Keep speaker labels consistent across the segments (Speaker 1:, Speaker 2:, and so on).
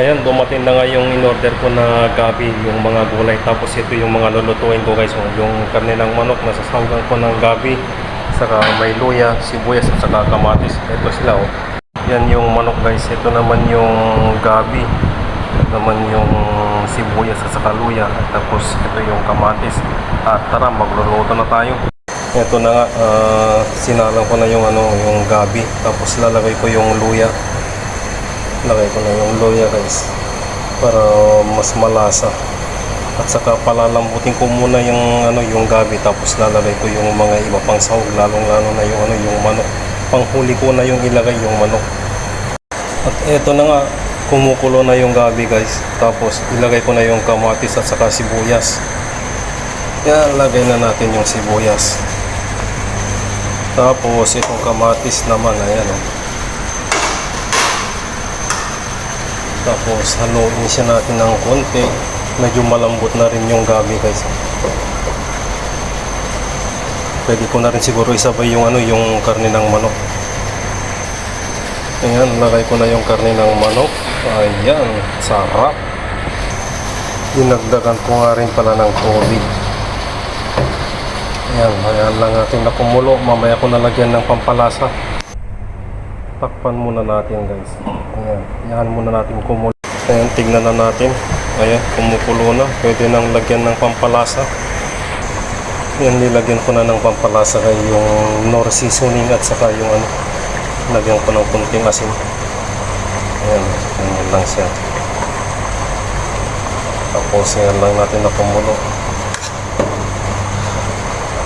Speaker 1: Ayan, dumating na nga yung in-order ko na gabi, yung mga gulay. Tapos ito yung mga lulutuin ko guys. Yung karne ng manok, nasasawgan ko ng gabi. Saka may luya, sibuyas, at saka kamatis. Ito sila oh. Yan yung manok guys. Ito naman yung gabi. Ito naman yung sibuyas at saka luya. Tapos ito yung kamatis. At tara, magluluto na tayo. Ito na nga, ah, sinalang ko na yung ano, yung gabi. Tapos lalagay ko yung luya. Lagay ko na yung luya guys para mas malasa. At saka palalambutin ko muna yung ano yung gabi tapos lalagay ko yung mga iba pang sahog lalong lalo na yung ano yung manok. Panghuli ko na yung ilagay yung manok. At eto na nga kumukulo na yung gabi guys. Tapos ilagay ko na yung kamatis at saka sibuyas. Yan, lagay na natin yung sibuyas. Tapos itong kamatis naman, ayan oh. Tapos haluin siya natin ng konti. Medyo malambot na rin yung gabi guys. Pwede ko na rin siguro isabay yung ano yung karne ng manok. Ayan, lagay ko na yung karne ng manok. Ayan, sarap. Dinagdagan ko nga rin pala ng tubig. Ayan, ayan lang natin na. Mamaya ko nalagyan ng pampalasa. Takpan muna natin guys. Ayan, yan muna natin kumulo. Ayan, tignan na natin. Ayan, kumukulo na. Pwede nang lagyan ng pampalasa. Yan, nilagyan ko na ng pampalasa kay yung nor seasoning at saka yung ano, lagyan ko ng kunting asin. Ayan, ganyan lang siya. Tapos yan lang natin na kumulo.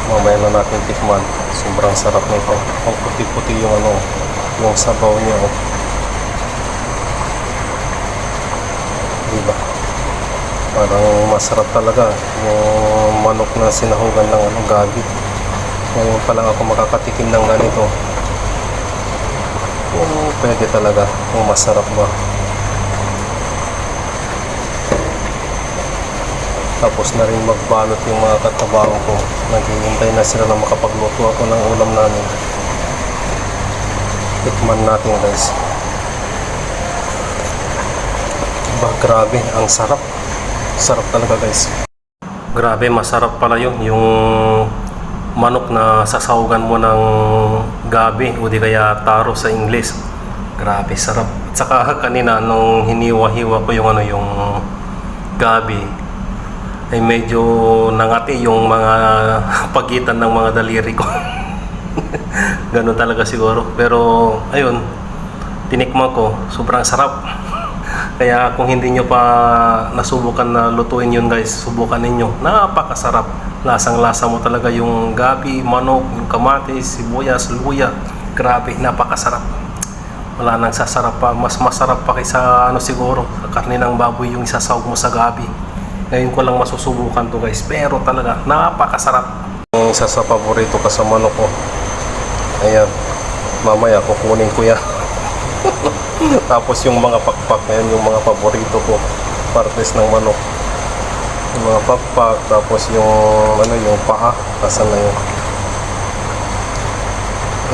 Speaker 1: Mamaya na natin tikman. Sobrang sarap nito. Ang puti-puti yung ano, yung sabaw niya. Oh. Diba? Parang masarap talaga yung manok na sinahugan ng ano, gabi. Ngayon pa lang ako makakatikim ng ganito. Oh, pwede talaga. Kung masarap ba. Tapos na rin magbalot yung mga katabaho ko. Naghihintay na sila na makapagluto ako ng ulam namin. Tikman natin guys. Ba, grabe, ang sarap. Sarap talaga guys. Grabe, masarap pala yun. Yung manok na sasawagan mo ng gabi o di kaya taro sa English. Grabe, sarap. At saka kanina nung hiniwa-hiwa ko yung ano yung gabi ay medyo nangati yung mga pagitan ng mga daliri ko. Ganun talaga siguro. Pero ayun, tinikman ko, sobrang sarap. Kaya kung hindi nyo pa nasubukan na lutuin yun guys, subukan ninyo. Napakasarap. Lasang-lasa mo talaga yung gabi, manok, yung kamatis, sibuyas, luya. Grabe, napakasarap. Wala nang sasarap pa. Mas masarap pa kaysa ano siguro, karne ng baboy yung isasawag mo sa gabi. Ngayon ko lang masusubukan to guys. Pero talaga, napakasarap. Isa sa paborito ka sa manok ko. Ayan. Mamaya kukunin ko yan. Tapos yung mga pakpak na yung mga paborito ko. Partes ng manok. Yung mga pakpak, tapos yung ano, yung paa. Kasan na yun.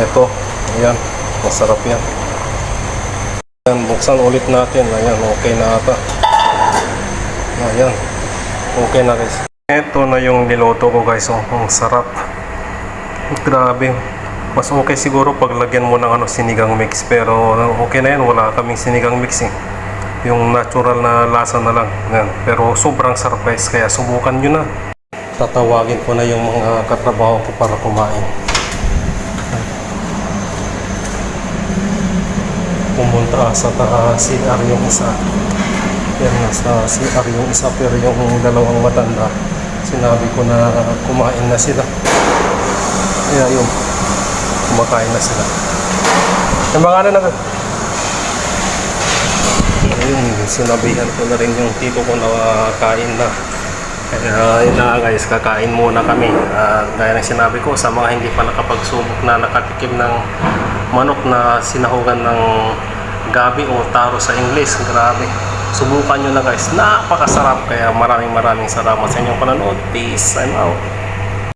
Speaker 1: Ito. Ayan. Masarap yan. Ayan, buksan ulit natin. Ayan, okay na ata. Ayan. Okay na guys. Ito na yung niloto ko guys. Oh, ang sarap. Grabe. Mas okay siguro pag lagyan mo ng ano, sinigang mix. Pero okay na yan. Wala kaming sinigang mix eh. Yung natural na lasa na lang. Yan. Pero sobrang sarap guys. Kaya subukan nyo na. Tatawagin ko na yung mga katrabaho ko para kumain. Pumunta sa taas CR yung isa. Yan nasa CR yung isa pero yung dalawang matanda sinabi ko na kumain na sila. Kaya yun, kumakain na sila. Yung mga ano na Ayun, sinabihan ko na rin yung tito ko na kain na. Kaya yun na guys, kakain muna kami. Ah, gaya ng sinabi ko sa mga hindi pa nakapagsubok na nakatikim ng manok na sinahugan ng gabi o taro sa English. Grabe. Subukan nyo na guys. Napakasarap. Kaya maraming maraming salamat sa inyong panonood. Peace. I'm out.